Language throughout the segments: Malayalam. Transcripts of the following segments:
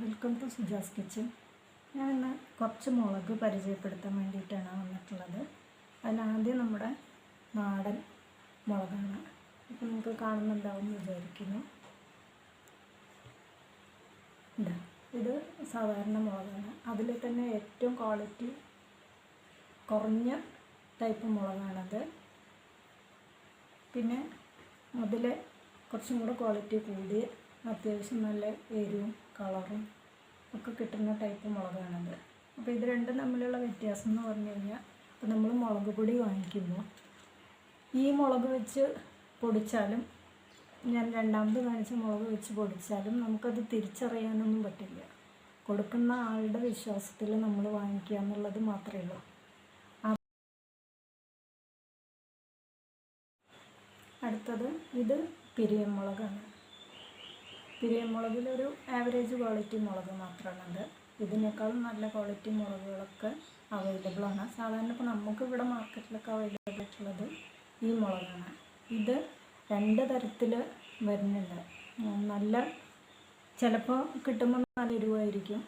Welcome to Suja's kitchen. ഞാൻ ഇന്ന് കുറച്ച് മുളക് പരിചയപ്പെടുത്താൻ വേണ്ടിയിട്ടാണ് വന്നിട്ടുള്ളത്. അതിനാദ്യം നമ്മുടെ നാടൻ മുളകാണ്. ഇപ്പം നിങ്ങൾക്ക് കാണുന്നുണ്ടാവും വിചാരിക്കുന്നു. ഇതാ സാധാരണ മുളകാണ്. അതിൽ തന്നെ ഏറ്റവും ക്വാളിറ്റി കുറഞ്ഞ ടൈപ്പ് മുളകാണത്. പിന്നെ അതിൽ കുറച്ചും കൂടെ ക്വാളിറ്റി കൂടി അത്യാവശ്യം നല്ല എരിവും കളറും ഒക്കെ കിട്ടുന്ന ടൈപ്പ് മുളകാണത്. അപ്പോൾ ഇത് രണ്ടും തമ്മിലുള്ള വ്യത്യാസം എന്ന് പറഞ്ഞു കഴിഞ്ഞാൽ ഇപ്പോൾ നമ്മൾ മുളക് പൊടി വാങ്ങിക്കുമ്പോൾ ഈ മുളക് വെച്ച് പൊടിച്ചാലും ഞാൻ രണ്ടാമത് കാണിച്ച മുളക് വെച്ച് പൊടിച്ചാലും നമുക്കത് തിരിച്ചറിയാനൊന്നും പറ്റില്ല. കൊടുക്കുന്ന ആളുടെ വിശ്വാസത്തിൽ നമ്മൾ വാങ്ങിക്കുക എന്നുള്ളത് മാത്രമേ ഉള്ളൂ. അടുത്തത് ഇത് പിരിയമുളകാണ് പിരിയമുളകിലൊരു ആവറേജ് ക്വാളിറ്റി മുളക് മാത്രമാണത്. ഇതിനേക്കാളും നല്ല ക്വാളിറ്റി മുളകുകളൊക്കെ അവൈലബിൾ ആണ്. സാധാരണ ഇപ്പോൾ നമുക്ക് ഇവിടെ മാർക്കറ്റിലൊക്കെ അവൈലബിൾ ആയിട്ടുള്ളത് ഈ മുളകാണ്. ഇത് രണ്ട് തരത്തിൽ വരുന്നുണ്ട്. നല്ല ചിലപ്പോൾ കിട്ടുമ്പോൾ നല്ല എരിവായിരിക്കും.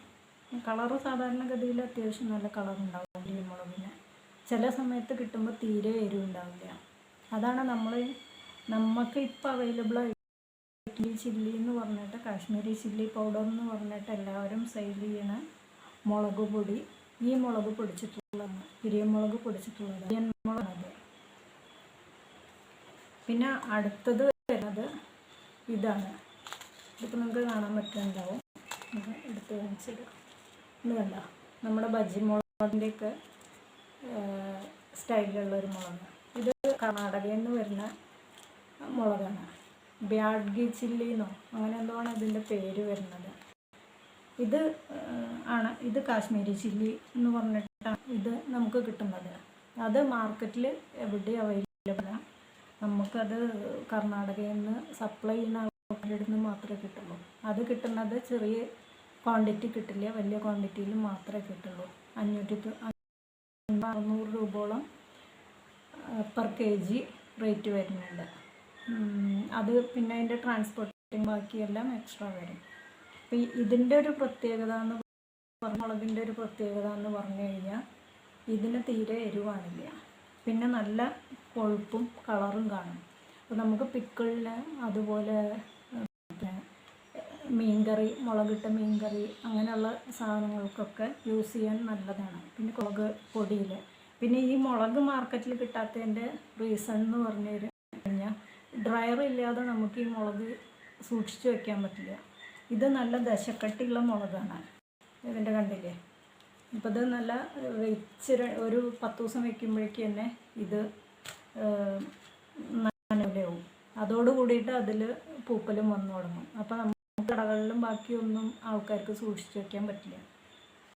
കളറ് സാധാരണഗതിയിൽ അത്യാവശ്യം നല്ല കളർ ഉണ്ടാവും ഈ മുളകിന്. ചില സമയത്ത് കിട്ടുമ്പോൾ തീരെ എരിവുണ്ടാവില്ല അതാണ് നമ്മൾ നമുക്ക് ഇപ്പോൾ അവൈലബിൾ കാശ്മീരി ചില്ലി എന്ന് പറഞ്ഞിട്ട് കാശ്മീരി ചില്ലി പൗഡർ എന്ന് പറഞ്ഞിട്ട് എല്ലാവരും സെയിൽ ചെയ്യണ മുളക് പൊടി ഈ മുളക് പൊടിച്ചിട്ടുള്ളതാണ് പിരിയമുളക് പൊടിച്ചിട്ടുള്ളത് മുളക് പിന്നെ അടുത്തത് വരുന്നത് ഇതാണ്. ഇതിപ്പോൾ നിങ്ങൾക്ക് കാണാൻ പറ്റുന്നുണ്ടാവും. എടുത്ത് കാണിച്ചിട്ട് ഇത് കണ്ട? നമ്മുടെ ബജി മുളകിന്റെയൊക്കെ സ്റ്റൈലിലുള്ള ഒരു മുളക് ഇത് കർണാടകയിൽ നിന്ന് വരുന്ന മുളകാണ്. ബ്യാഡ്ഗി ചില്ലി എന്നോ അങ്ങനെ എന്തോ ആണ് ഇതിന്റെ പേര് വരുന്നത്. ഇത് ആണ്. ഇത് കാശ്മീരി ചില്ലി എന്ന് പറഞ്ഞിട്ടാണ് ഇത് നമുക്ക് കിട്ടുന്നത്. അത് മാർക്കറ്റിൽ എവിടെ അവൈലബിൾ ആണ് നമുക്കത് കർണാടകയിൽ നിന്ന് സപ്ലൈ ചെയ്യുന്ന ആൾക്കാരുടെ നിന്ന് മാത്രമേ കിട്ടുള്ളൂ. അത് കിട്ടുന്നത് ചെറിയ ക്വാണ്ടിറ്റി കിട്ടില്ല. വലിയ ക്വാണ്ടിറ്റിയിൽ മാത്രമേ കിട്ടുള്ളൂ. അഞ്ഞൂറ്റി അറുന്നൂറ് രൂപയോളം പെർ കെ ജി റേറ്റ് വരുന്നുണ്ട്. അത് പിന്നെ അതിന്റെ ട്രാൻസ്പോർട്ടിങ് ബാക്കിയെല്ലാം എക്സ്ട്രാ വരും. അപ്പോൾ ഇതിന്റെ ഒരു പ്രത്യേകത എന്ന് മുളകിന്റെ ഒരു പ്രത്യേകത എന്ന് പറഞ്ഞു കഴിഞ്ഞാൽ ഇതിന് തീരെ എരിവാണില്ല. പിന്നെ നല്ല കൊഴുപ്പും കളറും കാണും. അപ്പോൾ നമുക്ക് പിക്കിളിന് അതുപോലെ മീൻകറി മുളകിട്ട മീൻകറി അങ്ങനെയുള്ള സാധനങ്ങൾക്കൊക്കെ യൂസ് ചെയ്യാൻ നല്ലതാണ്. പിന്നെ മുളക് പൊടിയിൽ പിന്നെ ഈ മുളക് മാർക്കറ്റിൽ കിട്ടാത്തതിന്റെ റീസൺ എന്ന് പറഞ്ഞു കഴിഞ്ഞാൽ ഡ്രയർ ഇല്ലാതെ നമുക്ക് ഈ മുളക് സൂക്ഷിച്ചു വെക്കാൻ പറ്റില്ല. ഇത് നല്ല ദശക്കട്ടിയുള്ള മുളകാണ്. ഇതിന്റെ കണ്ടില്ലേ? അപ്പം ഇത് നല്ല വെച്ച് ഒരു പത്ത് ദിവസം വെക്കുമ്പോഴേക്ക് തന്നെ ഇത് നനവിലാവും. അതോട് കൂടിയിട്ട് അതിൽ പൂപ്പലും വന്നു തുടങ്ങും. അപ്പം നമുക്ക് കടകളിലും ബാക്കിയൊന്നും ആൾക്കാർക്ക് സൂക്ഷിച്ചു വെക്കാൻ പറ്റില്ല.